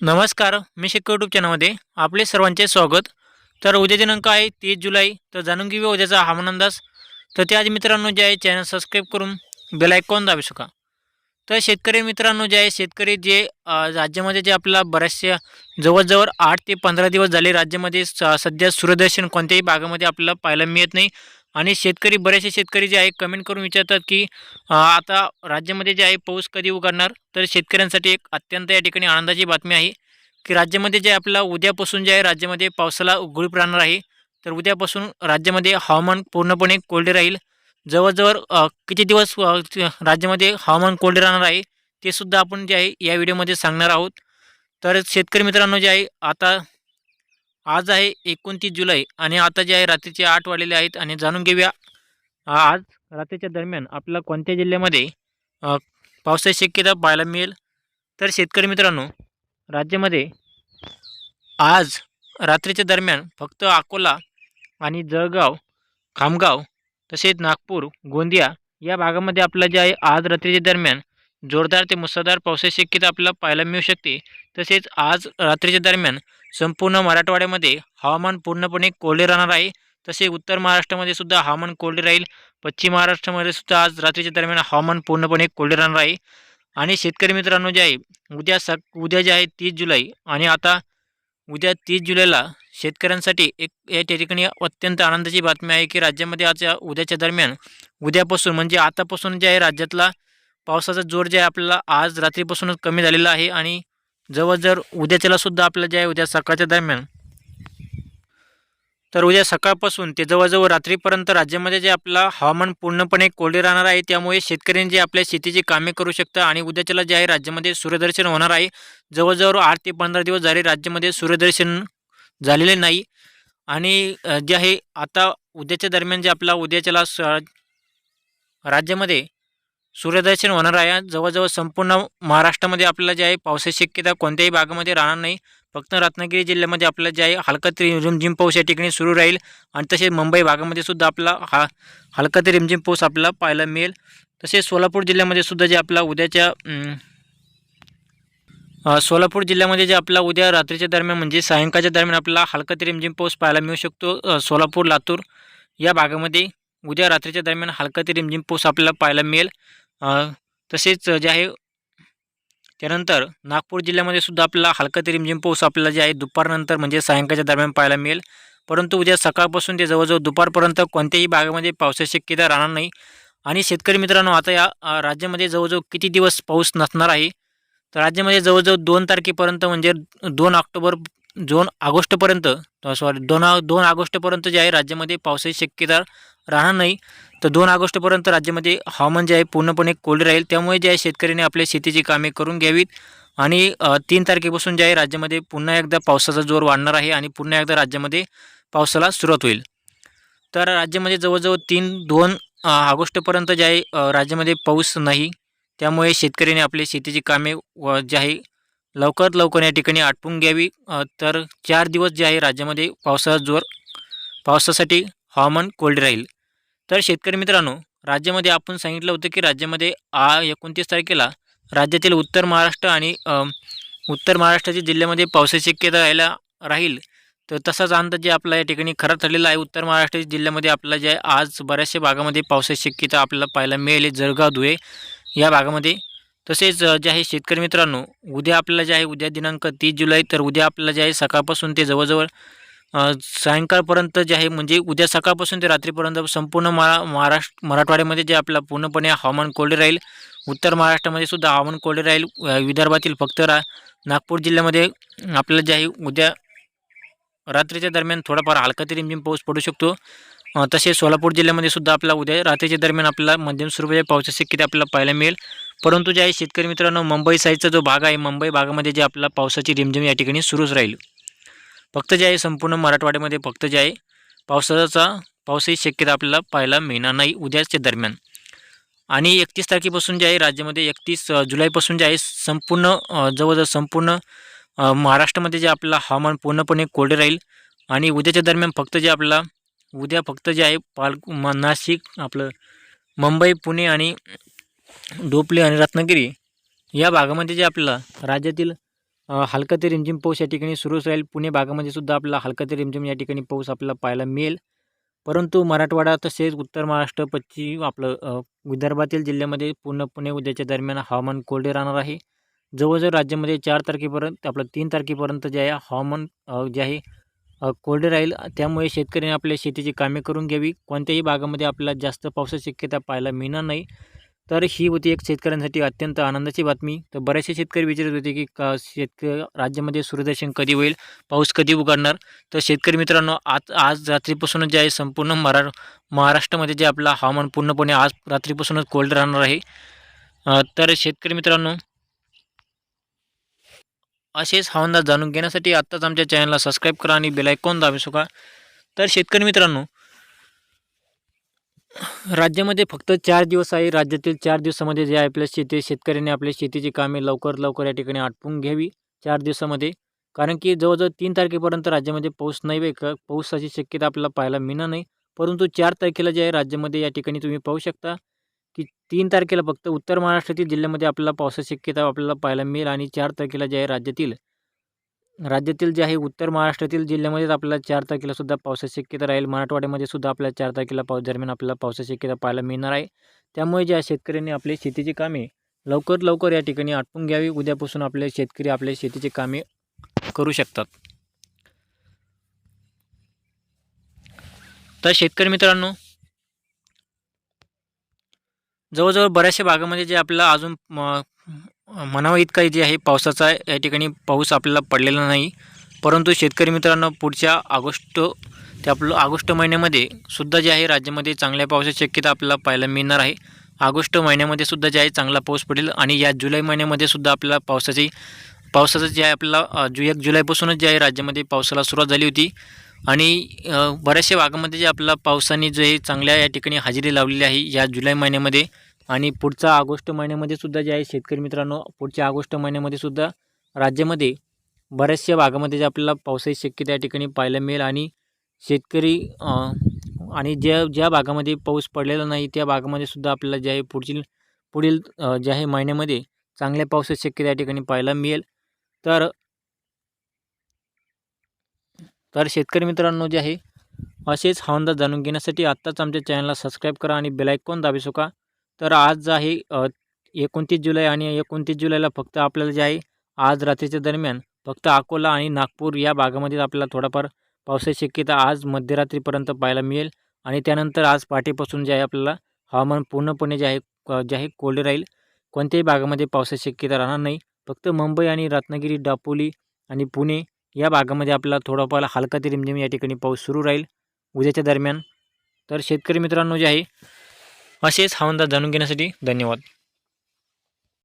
नमस्कार मी शिक्को यूट्यूब चॅनलमध्ये आपले सर्वांचे स्वागत. तर उद्या दिनांक आहे तीस जुलै तर जाणून घेऊया उद्याचा हवामान अंदाज तर त्याआधी मित्रांनो जे आहे चॅनल सबस्क्राईब करून बेल आयकॉन दाबू शका तर शेतकरी मित्रांनो जे आहे शेतकरी जे राज्यामध्ये जे आपला बऱ्याचशा जवळजवळ आठ ते पंधरा दिवस झाले राज्यामध्ये स सध्या सूर्यदर्शन कोणत्याही भागामध्ये आपल्याला पाहायला मिळत नाही. आणि शेतकरी बरेचसे शेतकरी जे आहे कमेंट करून विचारतात की आता राज्यामध्ये जे आहे पाऊस कधी उघडणार? तर शेतकऱ्यांसाठी एक अत्यंत या ठिकाणी आनंदाची बातमी आहे की राज्यामध्ये जे आपला उद्यापासून जे आहे राज्यामध्ये पावसाला उघडीप राहणार आहे. तर उद्यापासून राज्यामध्ये हवामान पूर्णपणे कोरडे राहील. जवळजवळ किती दिवस राज्यामध्ये हवामान कोरडे राहणार आहे ते सुद्धा आपण जे आहे या व्हिडिओमध्ये सांगणार आहोत. तर शेतकरी मित्रांनो जे आहे आता आज आहे एकोणतीस जुलै आणि आता जे आहे रात्रीचे आठ वाढलेले आहेत आणि जाणून घेऊया आज रात्रीच्या दरम्यान आपल्याला कोणत्या जिल्ह्यामध्ये पावसाची शक्यता पाहायला मिळेल? तर शेतकरी मित्रांनो राज्यामध्ये आज रात्रीच्या दरम्यान फक्त अकोला आणि जळगाव खामगाव तसेच नागपूर गोंदिया या भागामध्ये आपलं जे आहे आज रात्रीच्या दरम्यान जोरदार ते मुसळधार पावसाची शक्यता आपल्याला पाहायला मिळू शकते. तसेच आज रात्रीच्या दरम्यान संपूर्ण मराठवाड्यामध्ये हवामान पूर्णपणे कोरडे राहणार आहे. तसे उत्तर महाराष्ट्रामध्ये सुद्धा हवामान कोरडे राहील. पश्चिम महाराष्ट्रामध्ये सुद्धा आज रात्रीच्या दरम्यान हवामान पूर्णपणे कोरडे राहणार आहे. आणि शेतकरी मित्रांनो जे आहे उद्या सक उद्या जे आहे तीस जुलै आणि आता उद्या तीस जुलैला शेतकऱ्यांसाठी एक या त्या ठिकाणी अत्यंत आनंदाची बातमी आहे की राज्यामध्ये आज उद्याच्या दरम्यान उद्यापासून म्हणजे आतापासून जे आहे राज्यातला पावसाचा जोर जे आहे आपल्याला आज रात्रीपासूनच कमी झालेला आहे. आणि जवळजवळ उद्याच्याला सुद्धा आपल्याला जे आहे उद्या सकाळच्या दरम्यान तर उद्या सकाळपासून ते जवळजवळ रात्रीपर्यंत राज्यामध्ये जे आपला हवामान पूर्णपणे कोरडे राहणार आहे त्यामुळे शेतकऱ्यांनी जे आपल्या शेतीची कामे करू शकतात आणि उद्याच्याला जे आहे राज्यामध्ये सूर्यदर्शन होणार आहे. जवळजवळ आठ ते पंधरा दिवस झाले राज्यामध्ये सूर्यदर्शन झालेले नाही आणि जे आहे आता उद्याच्या दरम्यान जे आपला उद्याच्याला स राज्यामध्ये सूर्यदर्शन होणार आहे. जवळजवळ संपूर्ण महाराष्ट्रामध्ये आपल्याला जे आहे पावसाची शक्यता कोणत्याही भागामध्ये राहणार नाही. फक्त रत्नागिरी जिल्ह्यामध्ये आपल्याला जे आहे हलका ते रिमझिम पाऊस या ठिकाणी सुरू राहील. आणि तसेच मुंबई भागामध्ये सुद्धा आपला हा हलका ते रिमझिम पाऊस आपल्याला पाहायला मिळेल. तसेच सोलापूर जिल्ह्यामध्ये सुद्धा जे आपला उद्याच्या सोलापूर जिल्ह्यामध्ये जे आपला उद्या रात्रीच्या दरम्यान म्हणजे सायंकाळच्या दरम्यान आपला हलका ते रिमझिम पाऊस पाहायला मिळू शकतो. सोलापूर लातूर या भागामध्ये उद्या रात्रीच्या दरम्यान हलका ते रिमझिम पाऊस आपल्याला पाहायला मिळेल. तसेच जे आहे त्यानंतर नागपूर जिल्ह्यामध्ये सुद्धा आपल्याला हलका ते रिमझिम पाऊस आपल्याला जे आहे दुपारनंतर म्हणजे सायंकाळच्या दरम्यान पाहायला मिळेल. परंतु उद्या सकाळपासून ते जवळजवळ दुपारपर्यंत कोणत्याही भागामध्ये पावसाची शक्यता राहणार नाही. आणि शेतकरी मित्रांनो आता या राज्यामध्ये जवळजवळ किती दिवस पाऊस नसणार आहे? तर राज्यामध्ये जवळजवळ दोन तारखेपर्यंत म्हणजे दोन ऑक्टोबर दोन ऑगस्टपर्यंत सॉरी दोन दोन ऑगस्टपर्यंत जे आहे राज्यामध्ये पावसाची शक्यता राहणार नाही. तर दोन ऑगस्टपर्यंत राज्यामध्ये हवामान जे आहे पूर्णपणे कोल्ड राहील. त्यामुळे जे आहे शेतकऱ्यांनी आपल्या शेतीची कामे करून घ्यावीत. आणि तीन तारखेपासून जे आहे राज्यामध्ये पुन्हा एकदा पावसाचा जोर वाढणार आहे आणि पुन्हा एकदा राज्यामध्ये पावसाला सुरुवात होईल. तर राज्यामध्ये जवळजवळ तीन दोन ऑगस्टपर्यंत जे आहे राज्यामध्ये पाऊस नाही. त्यामुळे शेतकऱ्यांनी आपली शेतीची कामे व जे आहे लवकरात लवकर या ठिकाणी आटपून घ्यावी. तर चार दिवस जे आहे राज्यामध्ये पावसाचा जोर पावसासाठी हवामान कोल्ड राहील. तर शेतकरी मित्रांनो राज्यामध्ये आपण सांगितलं होतं की राज्यामध्ये आ एकोणतीस तारखेला राज्यातील उत्तर महाराष्ट्र आणि उत्तर महाराष्ट्राच्या जिल्ह्यामध्ये पावसाची शक्यता राहायला राहील. तर तसाच अंदाज जे आपला या ठिकाणी खरा ठरलेला आहे उत्तर महाराष्ट्र जिल्ह्यामध्ये आपला जे आहे आज बऱ्याचशा भागामध्ये पावसाची शक्यता आपल्याला पाहायला मिळेल जळगाव धुळे या भागामध्ये. तसेच जे आहे शेतकरी मित्रांनो उद्या आपल्याला जे आहे उद्या दिनांक तीस जुलै तर उद्या आपल्याला जे आहे सकाळपासून ते जवळजवळ सायंकाळपर्यंत जे आहे म्हणजे उद्या सकाळपासून ते रात्रीपर्यंत संपूर्ण महा महाराष्ट्र मराठवाड्यामध्ये जे आपला पूर्णपणे हवामान कोरडे राहील. उत्तर महाराष्ट्रामध्ये सुद्धा हवामान कोरडे राहील. विदर्भातील फक्त रा नागपूर जिल्ह्यामध्ये आपल्याला जे आहे उद्या रात्रीच्या दरम्यान थोडाफार हलका ते रिमझिम पाऊस पडू शकतो. तसेच सोलापूर जिल्ह्यामध्ये सुद्धा आपला उद्या रात्रीच्या दरम्यान आपल्याला मध्यम स्वरूपाच्या पावसाची शक्यता आपल्याला पाहायला मिळेल. परंतु जे आहे शेतकरी मित्रांनो मुंबई साईडचा जो भाग आहे मुंबई भागामध्ये जे आपला पावसाची रिमझिम या ठिकाणी सुरूच राहील. फक्त जे आहे संपूर्ण मराठवाड्यामध्ये फक्त जे आहे पावसाचा पावसाची शक्यता आपल्याला पाहायला मिळणार नाही उद्याच्या दरम्यान. आणि एकतीस तारखेपासून जे आहे राज्यामध्ये एकतीस जुलैपासून जे आहे संपूर्ण जवळजवळ संपूर्ण महाराष्ट्रामध्ये जे आपलं हवामान पूर्णपणे कोरडे राहील. आणि उद्याच्या दरम्यान फक्त जे आपला उद्या फक्त जे आहे पाल नाशिक आपलं मुंबई पुणे आणि डोपले आणि रत्नागिरी या भागामध्ये जे आपल्याला राज्यातील हलका ते रिमझिम पाऊस या ठिकाणी सुरूच राहील. पुणे भागामध्ये सुद्धा आपला हलका ते रिमझिम या ठिकाणी पाऊस आपल्याला पाहायला मिळेल. परंतु मराठवाडा तसेच उत्तर महाराष्ट्र पश्चिम आपलं विदर्भातील जिल्ह्यामध्ये पूर्णपणे उद्याच्या दरम्यान हवामान कोरडे राहणार आहे. जवळजवळ राज्यामध्ये चार तारखेपर्यंत आपलं तीन तारखेपर्यंत जे आहे हवामान जे आहे कोरडे राहील. त्यामुळे शेतकऱ्यांनी आपल्या शेतीची कामे करून घ्यावी. कोणत्याही भागामध्ये आपल्याला जास्त पावसाची शक्यता पाहायला मिळणार नाही. तर ही होती एक शेतकऱ्यांसाठी अत्यंत आनंदाची बातमी. तर बरेचसे शेतकरी विचारत होते की का शेतक राज्यामध्ये सूर्यदर्शन कधी होईल? पाऊस कधी उघडणार? तर शेतकरी मित्रांनो आज आज रात्रीपासूनच जे आहे संपूर्ण मरा महाराष्ट्रामध्ये जे आपलं हवामान पूर्णपणे आज रात्रीपासूनच कोल्ड राहणार आहे. तर शेतकरी मित्रांनो असेच हवामान जाणून घेण्यासाठी आत्ताच आमच्या चॅनलला सबस्क्राईब करा आणि बेलायकॉन दाबू शका तर शेतकरी मित्रांनो राज्यामध्ये फक्त चार दिवस आहे. राज्यातील चार दिवसामध्ये जे आहे आपल्या शेती शेतकऱ्यांनी आपल्या शेतीची कामे लवकर लवकर या ठिकाणी आटपून घ्यावी. चार दिवसामध्ये. कारण की जवळजवळ तीन तारखेपर्यंत राज्यामध्ये पाऊस नाही वे का? पाऊसाची शक्यता आपल्याला पाहायला मिळणार नाही. परंतु चार तारखेला जे आहे राज्यामध्ये या ठिकाणी तुम्ही पाहू शकता की तीन तारखेला फक्त उत्तर महाराष्ट्रातील जिल्ह्यामध्ये आपल्याला पावसाची शक्यता आपल्याला पाहायला मिळेल आणि चार तारखेला जे आहे राज्यातील राज्यातील जे आहे उत्तर महाराष्ट्रातील जिल्ह्यामध्येच आपल्याला चार तारखेला सुद्धा पावसाची शक्यता राहील. मराठवाड्यामध्ये सुद्धा आपल्याला चार तारखेला पाऊस दरम्यान आपल्याला पावसाची शक्यता पाहायला मिळणार आहे. त्यामुळे ज्या शेतकऱ्यांनी आपली शेतीची कामे लवकर लवकर या ठिकाणी आटपून घ्यावी. उद्यापासून आपले शेतकरी आपले शेतीची कामे करू शकतात. तर शेतकरी मित्रांनो जवळजवळ बऱ्याचशा भागामध्ये जे आपल्याला अजून म- म्हणावं इतका जे आहे पावसाचा या ठिकाणी पाऊस आपल्याला पडलेला नाही. परंतु शेतकरी मित्रांनो पुढच्या ऑगस्ट ते आपलं ऑगस्ट महिन्यामध्ये सुद्धा जे आहे राज्यामध्ये चांगल्या पावसाची शक्यता आपल्याला पाहायला मिळणार आहे. ऑगस्ट महिन्यामध्ये सुद्धा जे आहे चांगला पाऊस पडेल आणि या जुलै महिन्यामध्ये सुद्धा आपल्याला पावसाची पावसाचं जे आहे आपल्याला जु एक जुलैपासूनच जे आहे राज्यामध्ये पावसाला सुरुवात झाली होती. आणि बऱ्याचशा भागामध्ये जे आपल्याला पावसाने जे चांगल्या या ठिकाणी हजेरी लावलेली आहे या जुलै महिन्यामध्ये आणि पुढचा ऑगस्ट महिन्यामध्ये सुद्धा जे आहे शेतकरी मित्रांनो पुढच्या ऑगस्ट महिन्यामध्ये सुद्धा राज्यामध्ये बऱ्याचशा भागामध्ये जे आपल्याला पावसाची शक्यता या ठिकाणी पाहायला मिळेल आणि शेतकरी आणि ज्या ज्या भागामध्ये पाऊस पडलेला नाही त्या भागामध्ये सुद्धा आपल्याला जे आहे पुढील पुढील जे आहे महिन्यामध्ये चांगल्या पावसाची शक्यता या ठिकाणी पाहायला मिळेल. तर तर शेतकरी मित्रांनो जे आहे असेच हवामान जाणून घेण्यासाठी आत्ताच आमच्या चॅनलला सबस्क्राईब करा आणि बेलायकॉन दाबी शका तर आज जे आहे एकोणतीस जुलै आणि एकोणतीस जुलैला फक्त आपल्याला जे आहे आज रात्रीच्या दरम्यान फक्त अकोला आणि नागपूर या भागामध्ये आपल्याला थोडाफार पावसाची शक्यता आज मध्यरात्रीपर्यंत पाहायला मिळेल. आणि त्यानंतर आज पहाटेपासून जे आहे आपल्याला हवामान पूर्णपणे जे आहे जे आहे कोल्ड राहील. कोणत्याही भागामध्ये पावसाची शक्यता राहणार नाही. फक्त मुंबई आणि रत्नागिरी दापोली आणि पुणे या भागामध्ये आपल्याला थोडाफार हलका ते रिमझिम या ठिकाणी पाऊस सुरू राहील. उद्याच्या दरम्यान. तर शेतकरी मित्रांनो जे आहे असेच हवामान जाणून घेण्यासाठी धन्यवाद.